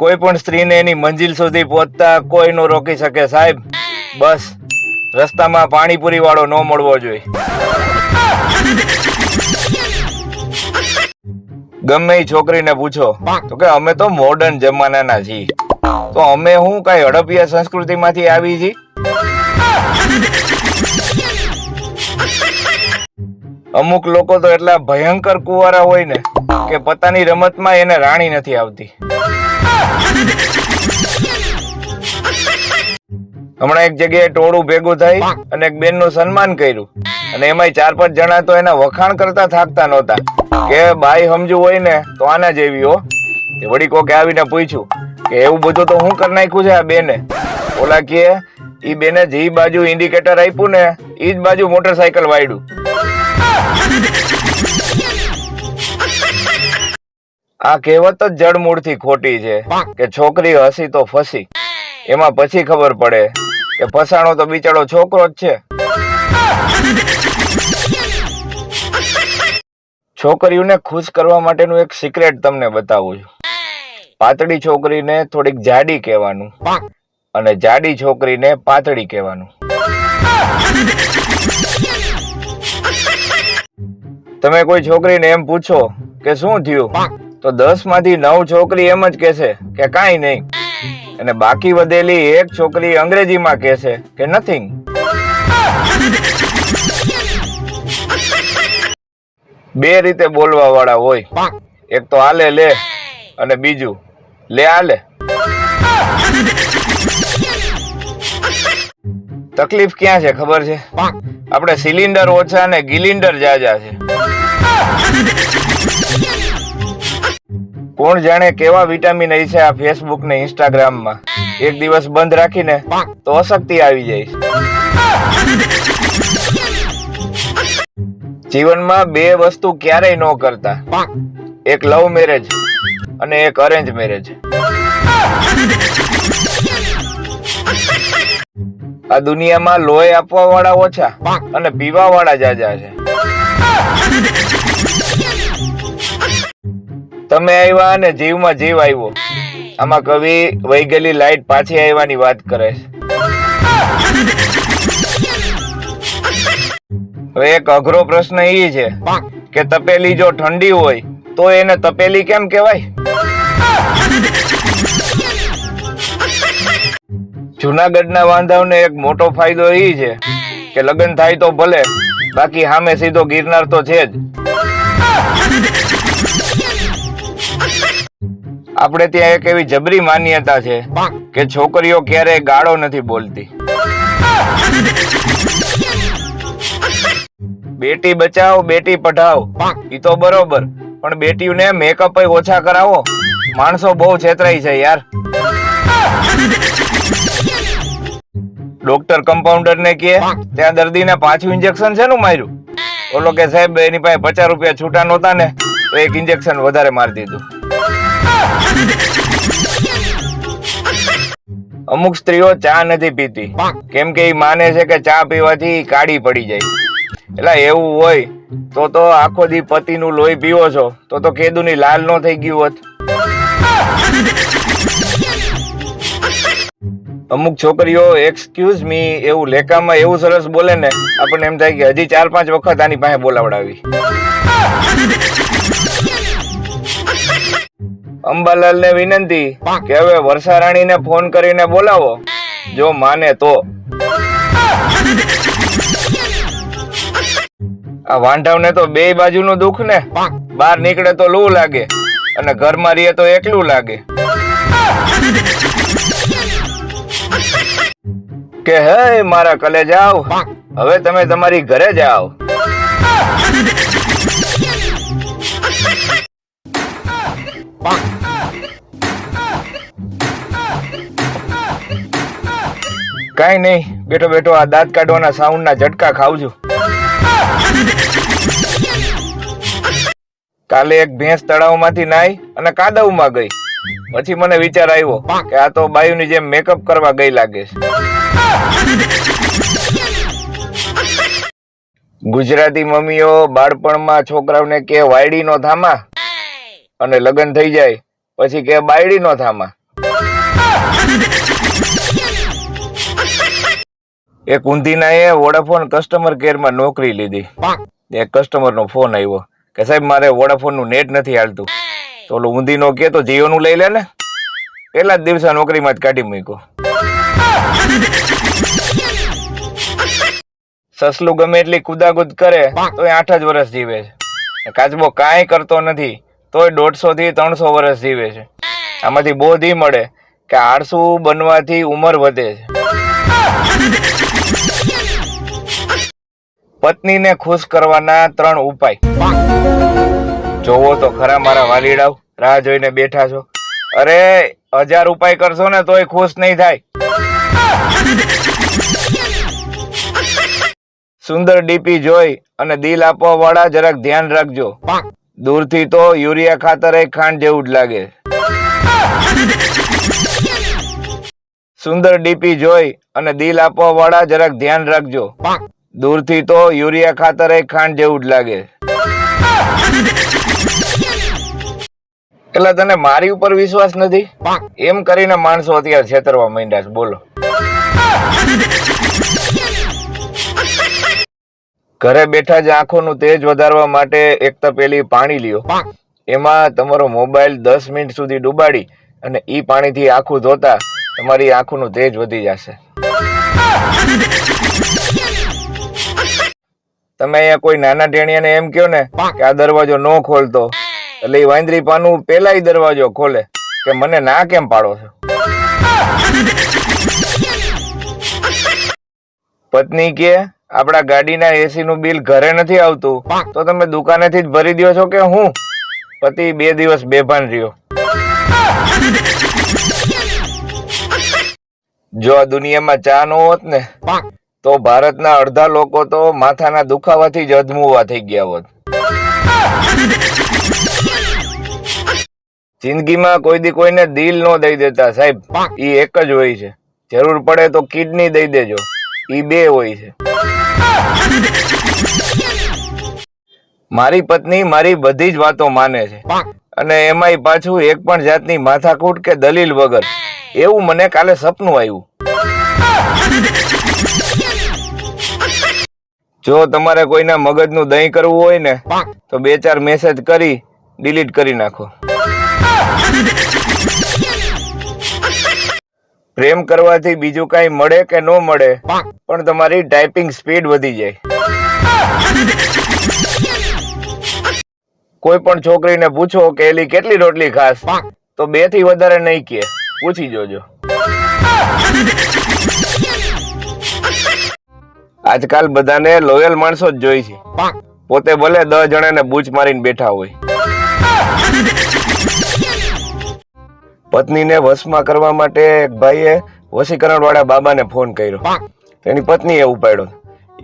કોઈ પણ સ્ત્રીને એની મંજિલ સુધી પહોંચતા કોઈ નો રોકી શકે સાહેબ. બસ, રસ્તામાં પાણીપુરી વાળો ન મળવો જોઈએ. ગમે એ છોકરીને પૂછો, તો કે અમે તો મોડર્ન જમાનાના છીએ. તો અમે હું કઈ હડપિયા સંસ્કૃતિમાંથી આવી છીએ અમુક લોકો તો એટલા ભયંકર કુવારા હોય ને, કે પોતાની રમતમાં એને રાણી નથી આવતી. હમણાં એક જગ્યાએ ટોળું ભેગું થઈ અને એક બેનનું સન્માન કર્યું. અને એમાંય ચાર પાંચ જણા તો એના વખાણ કરતા થાકતા નહોતા. કે બાઈ સમજુ હોય ને તો આના જેવી હો. તે વળી કોકે આવીને પૂછ્યું કે એવું બધું તો હું કરી નાખ્યું છે આ બેને? ઓલા કે, ઈ બેને જે બાજુ ઇન્ડિકેટર આપ્યું ને, ઈ જ બાજુ મોટરસાયકલ વાયડું. આ કહેવત જ જડમૂળથી ખોટી છે. કે છોકરી હસી તો ફસી. એમાં પછી ખબર પડે કે ફસાણો તો બિચારો છોકરો જ છે. છોકરીઓને ખુશ કરવા માટેનું એક સિક્રેટ તમને બતાવું છું. પાતળી છોકરીને થોડીક જાડી કહેવાનું. અને જાડી છોકરીને પાતળી કહેવાનું. તમે કોઈ છોકરીને એમ પૂછો કે શું થયું? તો દસમાંથી નવ છોકરી એમ જ કહેશે કે કાંઈ નહીં. અને બાકી વધેલી એક છોકરી અંગ્રેજીમાં કેસે કે નથિંગ બે રીતે બોલવા વાળા હોય. એક તો આલે લે અને બીજું લે આલે. તકલીફ ક્યાં છે ખબર છે? આપણે સિલિન્ડર ઓછા ને ગિલિન્ડર જાજા છે. કોણ જાણે કેવા વિટામિન એ છે આ ફેસબુક ને ઇન્સ્ટાગ્રામમાં એક દિવસ બંધ રાખીને તો અશક્તિ આવી જાય. જીવનમાં બે વસ્તુ ક્યારેય ન કરતા. એક લવ મેરેજ અને એક અરેન્જ મેરેજ આ દુનિયામાં લોહી આપવા વાળા ઓછા અને પીવા વાળા જાજા છે. તમે આવ્યા અને જીવમાં જીવ આવ્યો. આમાં કવિ વહી ગયેલી લાઈટ પાછી આવવાની વાત કરે છે. એક અઘરો પ્રશ્ન એ છે કે તપેલી જો ઠંડી હોય, તો એને તપેલી કેમ કહેવાય? જુનાગઢના વાંધાઓને એક મોટો ફાયદો એ છે કે લગ્ન થાય તો ભલે, બાકી સામે સીધો ગિરનાર તો છે જ. આપણે ત્યાં એક એવી જબરી માન્યતા છે કે છોકરીઓ ક્યારેય ગાળો નથી બોલતી. બેટી બચાવો બેટી પઢાઓ. ઈ તો બરોબર. પણ બેટીઓને મેકઅપ ઓછા કરાવો. માણસો બહુ છેતરાય છે યાર. ડોક્ટર કમ્પાઉન્ડર ને કહે ત્યાં દર્દીને પાછું ઇન્જેક્શન છે નું માર્યું? ઓલો કે સાહેબ એની પાસે પચાસ રૂપિયા છૂટા નહોતા ને. તો એક ઇન્જેક્શન વધારે મારી દીધું. અમુક સ્ત્રીઓ ચા નથી પીતી. કેમ કે એ માને છે કે ચા પીવાથી કાઢી પડી જાય. એટલે એવું હોય તો તો આખો દી પતિનું લોહી પીવો છો, તો તો કેદુની લાલ નો થઈ ગયું હોત. અમુક છોકરીઓ એક્સક્યુઝ મી એવું લેખામાં એવું સરસ બોલે ને, આપણને એમ થાય કે હજી ચાર પાંચ વખત આની પાસે બોલાવડાવી. અંબાલાલ ને વિનંતી કે હવે વર્ષારાણી ને ફોન કરીને બોલાવો. જો માને તો. આ વાંઢાવને તો બે બાજુનું દુઃખ ને. બહાર નીકળે તો લૂ લાગે અને ઘરમાં રહીએ તો એકલું લાગે. કે હે મારા કલે જાઓ હવે તમે તમારી ઘરે જાઓ. કાઈ નહીં. બેઠો બેઠો, આ દાંત કાઢવાના સાઉન્ડ ના ઝટકા ખાવજો કાલે એક ભેંસ તળાવમાંથી નાઈ અને કાદવમાં ગઈ. પછી મને વિચાર આવ્યો કે આ તો બાયુની જેમ મેકઅપ કરવા ગઈ લાગે છે. ગુજરાતી મમ્મીઓ બાળપણમાં છોકરાઓને કે વાયડીનો થામા અને લગ્ન થઈ જાય પછી કે બાયડી નો થામા. એક ઊંધીના એ વોડાફોન કસ્ટમર કેરમાં નોકરી લીધી. એક કસ્ટમર નો ફોન આવ્યો કે સાહેબ મારે વોડાફોનનું નેટ નથી હાલતું. તો ઓલો ઊંધીનો કે તો જીઓ નું લઈ લે ને. પેલા જ દિવસે નોકરીમાં જ કાઢી મૂક્યો. સસલું ગમે એટલી કુદાકુદ કરે તો એ આઠ જ વર્ષ જીવે છે. કાચબો કાંઈ કરતો નથી. તોય દોઢસો થી ત્રણસો વર્ષ જીવે છે. આમાંથી બોધ ઈ મળે કે આળસુ બનવાથી ઉંમર વધે છે. પત્નીને ખુશ કરવાના ત્રણ ઉપાય. જોવો તો ખરા મારા વાલીડાવ, રાહ જોઈને બેઠા છો. અરે, હજાર ઉપાય કરશો ને તોય ખુશ નહીં થાય. સુંદર ડીપી જોઈ અને દિલ આપવા વાળા જરાક ધ્યાન રાખજો. દૂરથી તો યુરિયા ખાતર એ ખાંડ જેવું જ લાગે. સુંદર ડીપી જોઈ અને દિલ આપવા વાળા જરાક ધ્યાન રાખજો. દૂરથી તો યુરિયા ખાતર એ ખાંડ જેવું જ લાગે. એટલે તને મારી ઉપર વિશ્વાસ નથી? એમ કરીને માણસો અત્યારે છેતરવા માંડ્યા છે. બોલો. ઘરે બેઠા જ આંખોનું તેજ વધારવા માટે એક તપેલી પાણી લ્યો. એમાં તમારો મોબાઈલ દસ મિનિટ સુધી ડુબાડી અને ઈ પાણીથી આંખું ધોતા તમારી આંખોનું તેજ વધી જશે. તમે અહીંયા કોઈ નાના ટેણિયાને એમ કહો ને કે આ દરવાજો ન ખોલતો. એટલે એ વાંદરી પાનું પેલા દરવાજો ખોલે કે મને ના કેમ પાડો છો? પત્ની કે આપણા ગાડીના એસી નું બિલ ઘરે નથી આવતું, તો તમે દુકાનેથી જ ભરી દો છો કે હું? પતિ બે દિવસ બેભાન રહ્યો. જો આ દુનિયામાં ચા ન હોત ને, તો ભારતના અડધા લોકો તો માથાના દુખાવાથી જ અધમુવા થઈ ગયા હોત. જિંદગીમાં કોઈ દી કોઈને દિલ નો દઈ દેતા સાહેબ, ઈ એક જ હોય છે. જરૂર પડે તો કિડની દઈ દેજો. ઈ બે હોય છે. મારી પત્ની મારી બધી જ વાતો માને છે. અને એમાંય પાછું એક પણ જાતની માથાકૂટ કે દલીલ વગર. એવું મને કાલે સપનું આવ્યું. જો તમારે કોઈના મગજનું દહીં કરવું હોય ને, તો બે ચાર મેસેજ કરી ડિલીટ કરી નાખો. પ્રેમ કરવાથી બીજું કઈ મળે કે ન મળે પણ તમારી ટાઈપિંગ સ્પીડ વધી જાય. કોઈ પણ છોકરીને પૂછો કે એલી કેટલી રોટલી ખાસ તો બેથી વધારે નહીં કે પૂછી જોજો. આજકાલ બધાને લોયલ માણસો જ જોઈ છે. પોતે ભલે દસ જણાને બૂચ મારીને બેઠા હોય. પત્નીને વશમાં કરવા માટે એક ભાઈએ વશીકરણ વાળા બાબાને ફોન કર્યો. તેની પત્નીએ ઉપાડ્યો.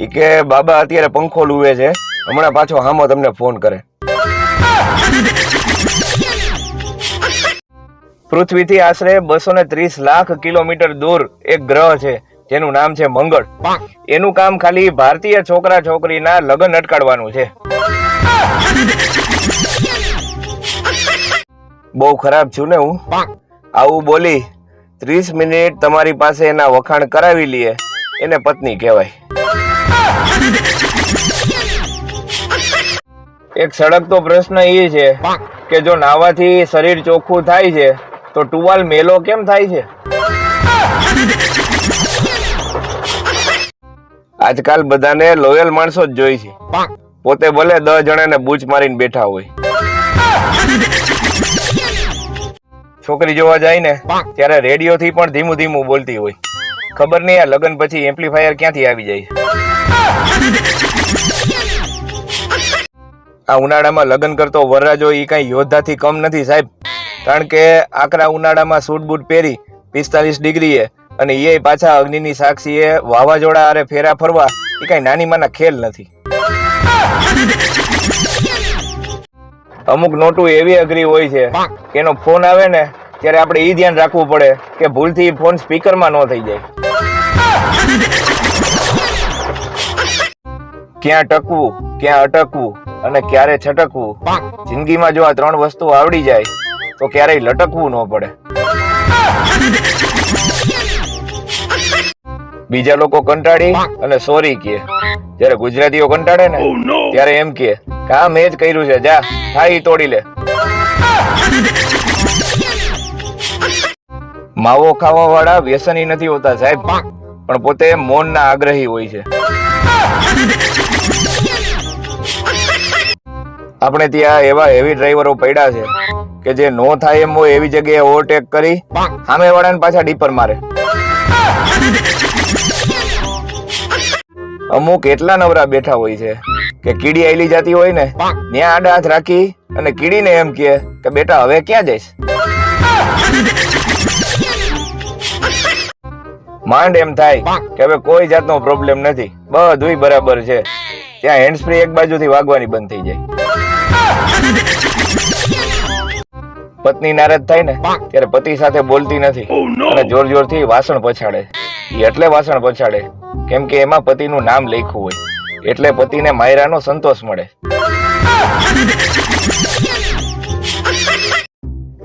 ઈ કે બાબા અત્યારે પંખો લુવે છે. હમણાં પાછો હામો તમને ફોન કરે. પૃથ્વીથી આશરે બસો ને ત્રીસ લાખ કિલોમીટર દૂર એક ગ્રહ છે જેનું નામ છે મંગળ. એનું કામ ખાલી ભારતીય છોકરા છોકરીના લગ્ન અટકાડવાનું છે. બહુ ખરાબ છું ને હું? આવું બોલી ત્રીસ મિનિટ તમારી પાસે એના વખાણ કરાવી લઈએ એને પત્ની કહેવાય. એક સડકતો પ્રશ્ન એ છે કે જો નાવાથી શરીર ચોખ્ખું થાય છે તો ટુવાલ મેલો કેમ થાય છે? આજકાલ બધાને લોયલ માણસો જ જોઈ છે. પોતે ભલે દસ જણાને બૂચ મારીને બેઠા હોય. છોકરી જોવા જાય ને ત્યારે રેડિયો થી પણ ધીમું ધીમું બોલતી હોય. ખબર નહીં આ લગ્ન પછી એમ્પ્લીફાયર ક્યાંથી આવી જાય. આ ઉનાળામાં લગ્ન કરતો વરરાજો એ કઈ યોદ્ધાથી કમ નથી સાહેબ. કારણ કે આકરા ઉનાળામાં સૂટ બૂટ પહેરી પિસ્તાલીસ ડિગ્રીએ અને એ પાછા અગ્નિની સાક્ષીએ વાવાઝોડા અરે ફેરા ફરવા એ કઈ નાની માના ખેલ નથી. અમુક નોટું એવી અઘરી હોય છે કે એનો ફોન આવે ને ત્યારે આપણે એ ધ્યાન રાખવું પડે કે ભૂલથી ફોન સ્પીકરમાં ન થઈ જાય. ક્યાં ટકવું ક્યાં અટકવું અને ક્યારે છટકવું? જિંદગીમાં જો આ ત્રણ વસ્તુ આવડી જાય તો ક્યારેય લટકવું ન પડે. બીજા લોકો કંટાળી અને સોરી કહે. જ્યારે ગુજરાતીઓ કંટાળે ને ત્યારે એમ કે આ મેં જ કર્યું છે જા હા તોડી લે. માવો ખાવા વાળા વ્યસની નથી હોતા સાહેબ પણ પોતે મૌનના આગ્રહી હોય છે. આપણે ત્યાં એવા હેવી ડ્રાઈવરો પડ્યા છે કે જે નો થાય એમ હોય એવી જગ્યાએ ઓવરટેક કરી સામે વાળાને પાછા ડીપર મારે. અમુક એટલા નવરા બેઠા હોય છે કે કીડી આયલી જાતી હોય ને ત્યાં આડા હાથ રાખી અને કીડીને એમ કહે કે બેટા હવે ક્યાં જઈશ? માંડ એમ થાય કે હવે કોઈ જાતનો પ્રોબ્લેમ નથી. બધુંય બરાબર છે. ત્યાં હેન્ડ સ્પ્રે એક બાજુથી વાગવાની બંધ થઈ જાય. પત્ની નારાજ થાય ને ત્યારે પતિ સાથે બોલતી નથી. અને જોર જોરથી વાસણ પછાડે. એ એટલે વાસણ પછાડે. કેમ કે એમાં પતિનું નામ લખ્યું હોય. એટલે પતિને માયરાનો સંતોષ મળે.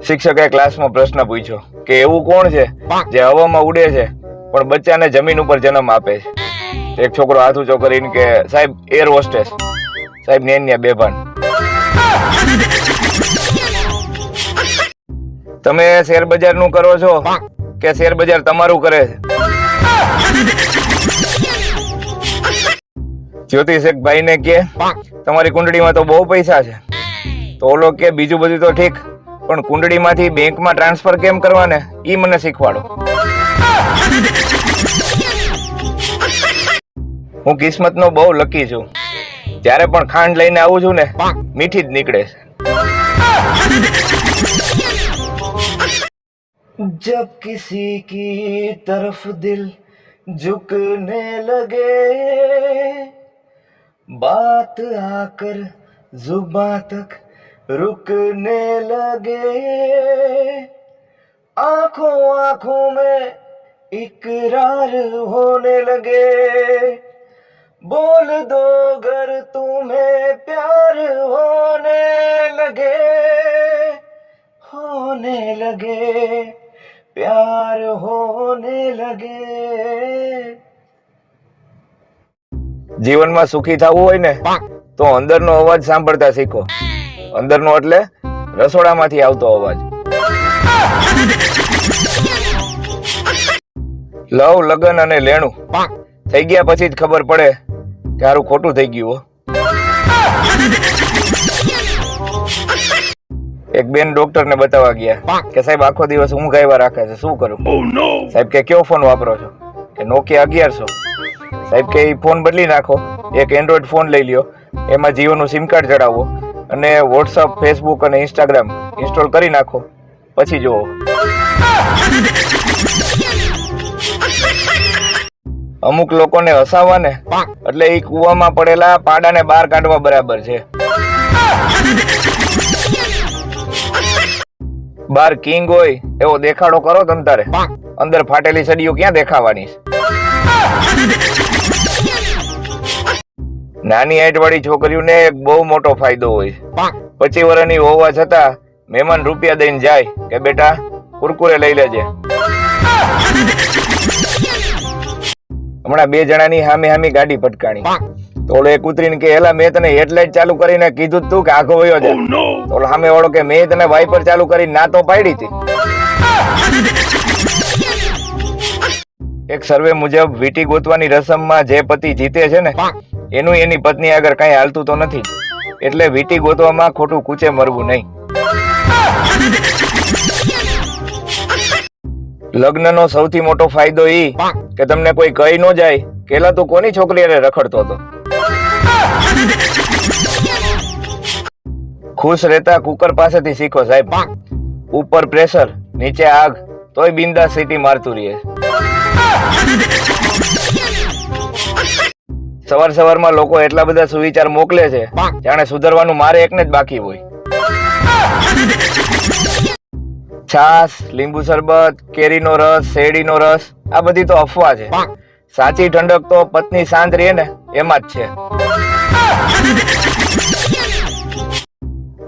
શિક્ષકે ક્લાસમાં પ્રશ્ન પૂછ્યો કે એવું કોણ છે જે હવામાં ઉડે છે પણ બચ્ચાને જમીન ઉપર જન્મ આપે છે? એક છોકરો હાથ ઊંચો કરીને કે સાહેબ એર હોસ્ટેસ સાહેબ ને ન્યા બેભાન. તમે શેર બજારનું કરો છો કે શેર બજાર તમારું કરે છે? જ્યોતિષ એક ભાઈ ને કે, તમારી કુંડળીમાં તો બહુ પૈસા છે. તો ઓલો કે, બીજું બધું તો ઠીક, પણ કુંડળીમાંથી બેંકમાં ટ્રાન્સફર કેમ કરવાને, ઈ મને શીખવાડો. હું કિસ્મતનો બહુ લકી છું. જ્યારે પણ ખાંડ લઈને આવું છું ને, મીઠી જ નીકળે છે. जब किसी की तरफ़ दिल झुकने लगे, बात आकर जुबा तक रुकने लगे। आँखों आँखों में इकरार होने लगे। बोल दो अगर तुम्हें प्यार होने लगे होने लगे। प्यार होने लगे જીવનમાં સુખી થવું હોય ને તો અંદરનો અવાજ સાંભળતા શીખો અંદરનો એટલે રસોડામાંથી આવતો અવાજ લવ લગન અને લેણું થઈ ગયા પછી જ ખબર પડે કે હારું ખોટું થઈ ગયું હો એક બેન ડોક્ટર ને બતાવવા ગયા કે સાહેબ આખો દિવસ ઊંઘ આવ્યા રાખે છે શું કરું? સાહેબ કે કયો ફોન વાપરો છો? કે નોકિયા અગિયારસો. સાહેબ કે એ ફોન બદલી નાખો. એક એન્ડ્રોઈડ ફોન લઈ લ્યો. એમાં જીઓનું સિમ કાર્ડ ચડાવો અને વોટ્સઅપ ફેસબુક અને ઇન્સ્ટાગ્રામ ઇન્સ્ટોલ કરી નાખો. પછી જુઓ. અમુક લોકોને હસાવવા ને એટલે એ કુવામાં પડેલા પાડાને બહાર કાઢવા બરાબર છે. બાર કિંગ હોય એવો દેખાડો કરો તમ તારે. અંદર ફાટેલી સડીઓ ક્યાં દેખાવાની છે? નાની હાઈટ વાળી છોકરીઓને એક બહુ મોટો ફાયદો હોય છે. પચીસ વર્ષની હોવા છતાં મહેમાન રૂપિયા દઈને જાય કે બેટા કુરકુરે લઈ લેજે. હમણાં બે જણાની હામી હામી ગાડી પટકાણી તો ઓલો એક ઉતરીને કે એલા મેં તને હેડલાઇટ ચાલુ કરીને કીધું તું કે આખો વયો છે ઓલો સામે વાળો કે મેં તને વાઇપર ચાલુ કરીને ના તો પાડી હતી. એક સર્વે મુજબ વીટી ગોતવાની રસમમાં જે પતિ જીતે છે ને એનું એની પત્ની આગળ કઈ હાલતું તો નથી. એટલે વીટી ગોતવામાં ખોટું કૂચે મરવું નહીં. લગ્નનો સૌથી મોટો ફાયદો ઈ કે તમને કોઈ કહી ન જાય કેલા તું કોની છોકરી હારે રખડતો હતો? ખુશ રહેતા કુકર પાસેથી શીખો, સાહેબ. ઉપર પ્રેશર નીચે આગ, તોય બિંદાસ સીટી મારતું રહે. સવાર સવારમાં લોકો એટલા બધા સુવિચાર મોકલે છે, જાણે સુધરવાનું મારે એકને જ બાકી હોય. છાસ લીંબુ શરબત, કેરીનો રસ, શેરડીનો રસ, આ બધી તો અફવા છે. સાચી ઠંડક તો પત્ની શાંત રહે ને, એમાં જ છે.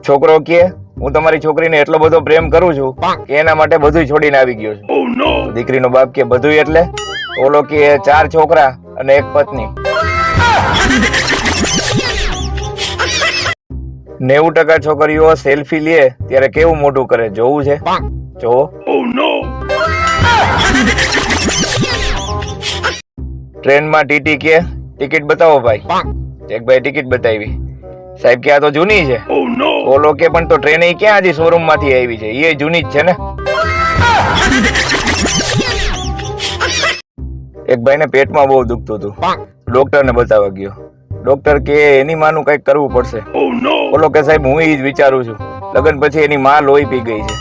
છોકરો કે હું તમારી છોકરીને એટલો બધો પ્રેમ કરું છું કે એના માટે બધું છોડીને આવી ગયો છું. દીકરીનો બાપ કે બધું એટલે? ઓલો કે ચાર છોકરા અને એક પત્ની. નેવું ટકા છોકરીઓ સેલ્ફી લે ત્યારે કેવું મોઢું કરે? જોવું છે? જોવો. ટ્રેનમાં ટીટી કે? ટિકિટ બતાવો ભાઈ. એક ભાઈ ટિકિટ બતાવી. સાહેબ કે આ તો જૂની છે. ઓલો કે પણ તો ટ્રેન એ ક્યાં હજી શોરૂમમાંથી આવી છે? એ જૂની જ છે ને? એક ભાઈને પેટમાં બહુ દુખતું હતું. ડોક્ટર ને બતાવવા ગયો. ડોક્ટર કે એની માનું કંઈક કરવું પડશે. ઓલો કે સાહેબ હું એ જ વિચારું છું. લગન પછી એની માં લોહી પી ગઈ છે.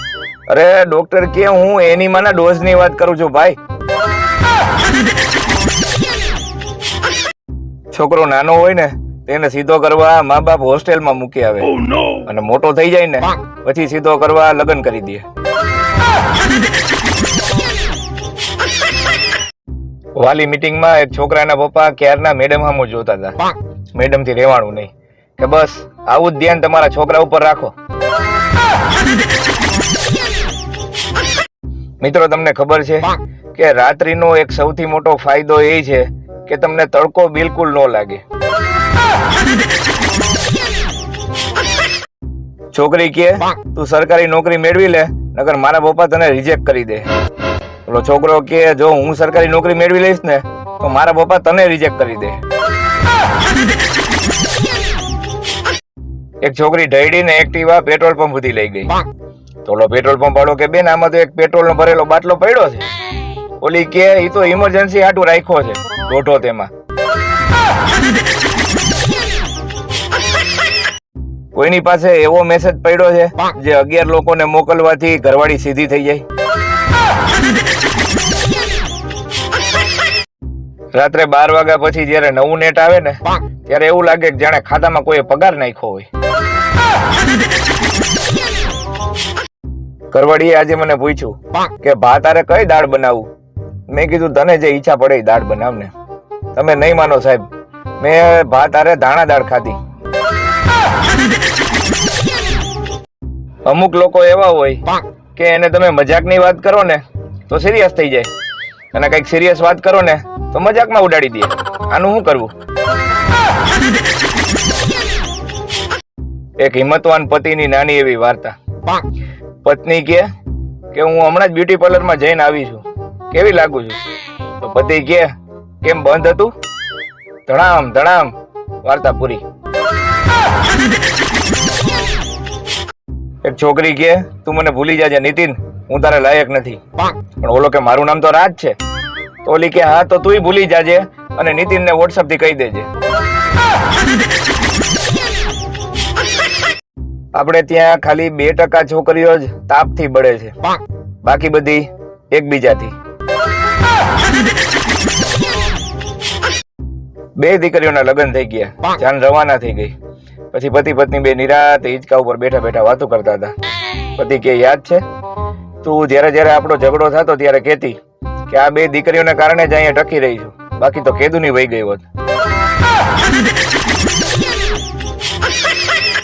અરે ડોક્ટર કે હું એની માના ડોઝની વાત કરું છું ભાઈ. છોકરો નાનો હોય ને તેને સીધો કરવા મા બાપ હોસ્ટેલમાં મૂકી આવે. અને મોટો થઈ જાય ને પછી સીધો કરવા લગ્ન કરી દે. વાલી મીટિંગમાં એક છોકરાના પપ્પા ક્યારના મેડમ સામું જોતા હતા. મેડમથી રેવાણું નહીં. કે બસ આવું જ ધ્યાન તમારા છોકરા ઉપર રાખો. મિત્રો તમને ખબર છે કે રાત્રિનો એક સૌથી મોટો ફાયદો એ છે કે તમને તડકો બિલકુલ ન લાગે. છોકરી કે, તું સરકારી નોકરી મેળવી લે, નકર મારા પપ્પા તને રિજેક્ટ કરી દે. ઓલો છોકરો કે, જો હું સરકારી નોકરી મેળવી લઈશ ને, તો મારા પપ્પા તને રિજેક્ટ કરી દે. એક છોકરી ઢળીને એક્ટિવા પેટ્રોલ પંપ સુધી લઈ ગઈ. તો ઓલો પેટ્રોલ પંપ વાળો કે, બેન, આમાં તો એક પેટ્રોલ નો ભરેલો બાટલો પડ્યો છે. ઓલી કે એ તો ઇમરજન્સી આટું રાખ્યો છે, ગોઠો તેમાં. કોઈની પાસે એવો મેસેજ પડ્યો છે, જે અગિયાર લોકોને મોકલવાથી ઘરવાળી સીધી થઈ જાય. રાત્રે બાર વાગ્યા પછી જયારે નવું નેટ આવે ને, ત્યારે એવું લાગે કે જાણે ખાતામાં કોઈ પગાર નાખ્યો હોય. કરવડીએ આજે મને પૂછ્યું કે ભા તારે કઈ દાળ બનાવું? મેં કીધું, તને જે ઈચ્છા પડે એ દાળ બનાવ ને. તમે નહીં માનો, સાહેબ. મેં ભાત આરે ધાણા દાળ ખાધી. અમુક લોકો એવા હોય કે એને તમે મજાકની વાત કરો ને, તો સિરિયસ થઈ જાય. અને કંઈક સિરિયસ વાત કરો ને, તો મજાકમાં ઉડાડી દે. આનું શું કરવું? એક હિંમતવાન પતિની નાની એવી વાર્તા. પત્ની કે કે, હું હમણાં જ બ્યુટી પાર્લરમાં જઈને આવી છું. કેવી લાગુ છું? તો પતિ કે, કેમ બંધ હતું? ધણામ ધણામ વાર્તા પૂરી. એક છોકરી કે, તું મને ભૂલી જાજે, નીતિન, હું તારે લાયક નથી. પણ ઓલો કે, મારું નામ તો રાજ છે. તો ઓલી કે, હા, તો તુંય ભૂલી જાજે અને નીતિન ને વોટ્સઅપથી કહી દેજે. આપણે ત્યાં ખાલી બે ટકા છોકરીઓ જ તાપથી બળે છે. બાકી બધી એકબીજાથી. બે દીકરીઓના લગ્ન થઈ ગયા. જાન રવાના થઈ ગઈ. પછી પતિ પત્ની બે નિરાત હિંચકા ઉપર બેઠા બેઠા વાતો કરતા હતા. પતિ કે યાદ છે? તું જ્યારે જ્યારે આપણો ઝઘડો થતો ત્યારે કહેતી કે આ બે દીકરીઓના કારણે જ અહીંયા ટકી રહી છું. બાકી તો કેદુની વહી ગઈ હોત.